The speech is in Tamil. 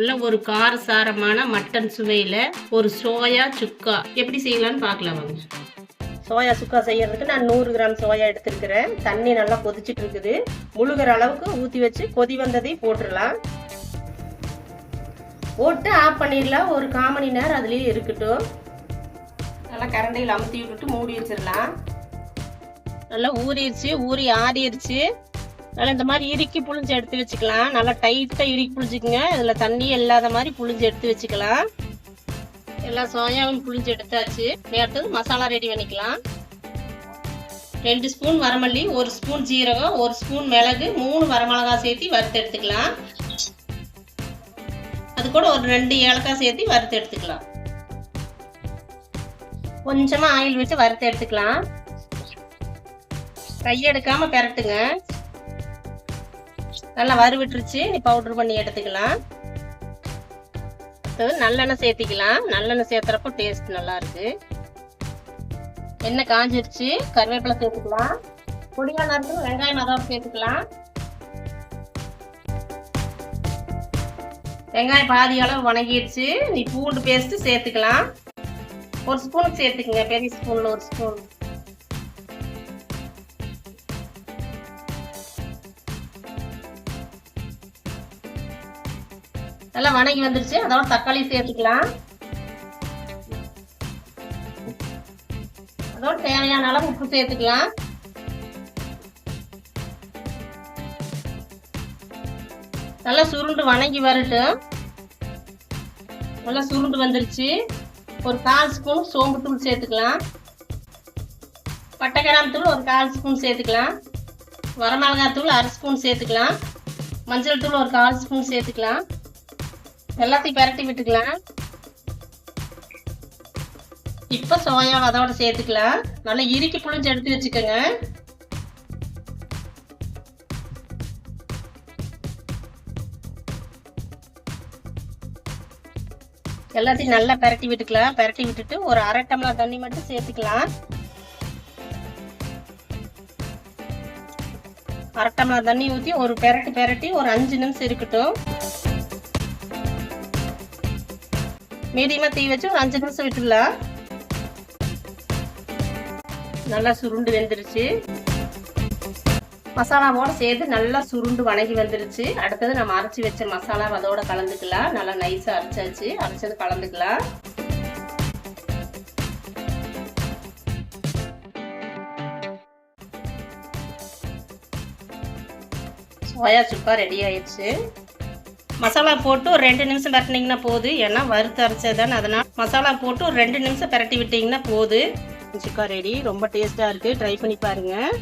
நல்ல ஒரு காரசாரமான மட்டன் சுவையில் ஒரு சோயா சுக்கா. எப்படி செய்யலாம்னு பார்க்கலாம் வாங்க. சோயா சுக்கா செய்யறதுக்கு நான் நூறு கிராம் சோயா எடுத்துருக்கிறேன். தண்ணி நல்லா கொதிச்சுட்டு இருக்குது. முழுகிற அளவுக்கு ஊற்றி வச்சு கொதி வந்ததையும் போட்டுடலாம் போட்டு ஆஃப் பண்ணிடலாம். ஒரு கால் மணி நேரம் அதுலேயே இருக்கட்டும். நல்லா கரண்டையில் அமுத்தி விட்டுட்டு மூடி வச்சிடலாம். நல்லா ஊறிடுச்சு. ஊறி ஆறிடுச்சு. அதனால் இந்த மாதிரி இறுக்கி புளிஞ்சு எடுத்து வச்சுக்கலாம். நல்லா டைட்டாக இறுக்கி புளிஞ்சுக்குங்க இதில் தண்ணி இல்லாத மாதிரி புளிஞ்சு எடுத்து வச்சுக்கலாம். எல்லா சோயாவும் புளிஞ்சு எடுத்தாச்சு. அடுத்தது மசாலா ரெடி பண்ணிக்கலாம். ரெண்டு ஸ்பூன் வரமல்லி ஒரு ஸ்பூன் ஜீரகம் ஒரு ஸ்பூன் மிளகு மூணு வரமிளகா சேர்த்து வறுத்து எடுத்துக்கலாம். அது கூட ஒரு ரெண்டு ஏலக்காய் சேர்த்து வறுத்து எடுத்துக்கலாம். கொஞ்சமாக ஆயில் விட்டு வறுத்து எடுத்துக்கலாம். கையெடுக்காமல் பெரட்டுங்க. நல்லா வறுவிட்டுருச்சு. நீ பவுடர் பண்ணி எடுத்துக்கலாம். அடுத்தது நல்லெண்ணெய் சேர்த்திக்கலாம். நல்லெண்ணெய் சேர்த்துறப்போ டேஸ்ட் நல்லாயிருக்கு எண்ணெய் காஞ்சிருச்சு. கருவேப்பிலை சேர்த்துக்கலாம். பொடியான நறுக்கு வெங்காயம் அதாவது சேர்த்துக்கலாம். வெங்காயம் பாதி அளவு வணங்கிடுச்சு நீ பூண்டு பேஸ்ட்டு சேர்த்துக்கலாம். ஒரு ஸ்பூனுக்கு சேர்த்துக்குங்க. பெரிய ஸ்பூனில் ஒரு ஸ்பூன் நல்லா வணங்கி வந்துருச்சு. அதோட தக்காளி சேர்த்துக்கலாம். அதோட தேவையான அளவு உப்பு சேர்த்துக்கலாம். நல்லா சுருண்டு வணங்கி வரட்டும். நல்லா சுருண்டு வந்துருச்சு. ஒரு கால் ஸ்பூன் சோம்பு தூள் சேர்த்துக்கலாம். பட்டைக்கராம் தூள் ஒரு கால் ஸ்பூன் சேர்த்துக்கலாம். வரமிளகாய் தூள் அரை ஸ்பூன் சேர்த்துக்கலாம். மஞ்சள் தூள் ஒரு கால் ஸ்பூன் சேர்த்துக்கலாம். எல்லாத்தையும் பரட்டி விட்டுக்கலாம். இப்ப சோயா அதோட சேர்த்துக்கலாம். நல்லா இறுக்கி புளிஞ்சு எடுத்து வச்சுக்கோங்க. எல்லாத்தையும் நல்லா பரட்டி விட்டுக்கலாம். பரட்டி விட்டுட்டு ஒரு அரை டம்ளர் தண்ணி மட்டும் சேர்த்துக்கலாம். அரை டம்ளர் தண்ணி ஊற்றி ஒரு பெரட்டி பெரட்டி ஒரு அஞ்சு நிமிஷம் இருக்கட்டும். மீடியமாக தீ வச்சு ஒரு அஞ்சு நிமிஷம் விட்டுடலாம். நல்லா சுருண்டு வெந்துருச்சு. மசாலாவோட சேர்த்து நல்லா சுருண்டு வணங்கி வந்துருச்சு. அடுத்தது நம்ம அரைச்சி வச்ச மசாலா அதோட கலந்துக்கலாம். நல்லா நைஸாக அரைச்சாச்சு. அரைச்சது கலந்துக்கலாம். சோயா சுக்கா ரெடி ஆயிடுச்சு. மசாலா போட்டு ஒரு ரெண்டு நிமிஷம் பரட்டினீங்கன்னா போதும் ஏன்னா வறுத்து அரைச்சதானே அதனால் மசாலா போட்டு ஒரு ரெண்டு நிமிஷம் பரட்டி விட்டிங்கன்னா போதும் சிக்கா ரெடி ரொம்ப டேஸ்ட்டாக இருக்குது ட்ரை பண்ணி பாருங்கள்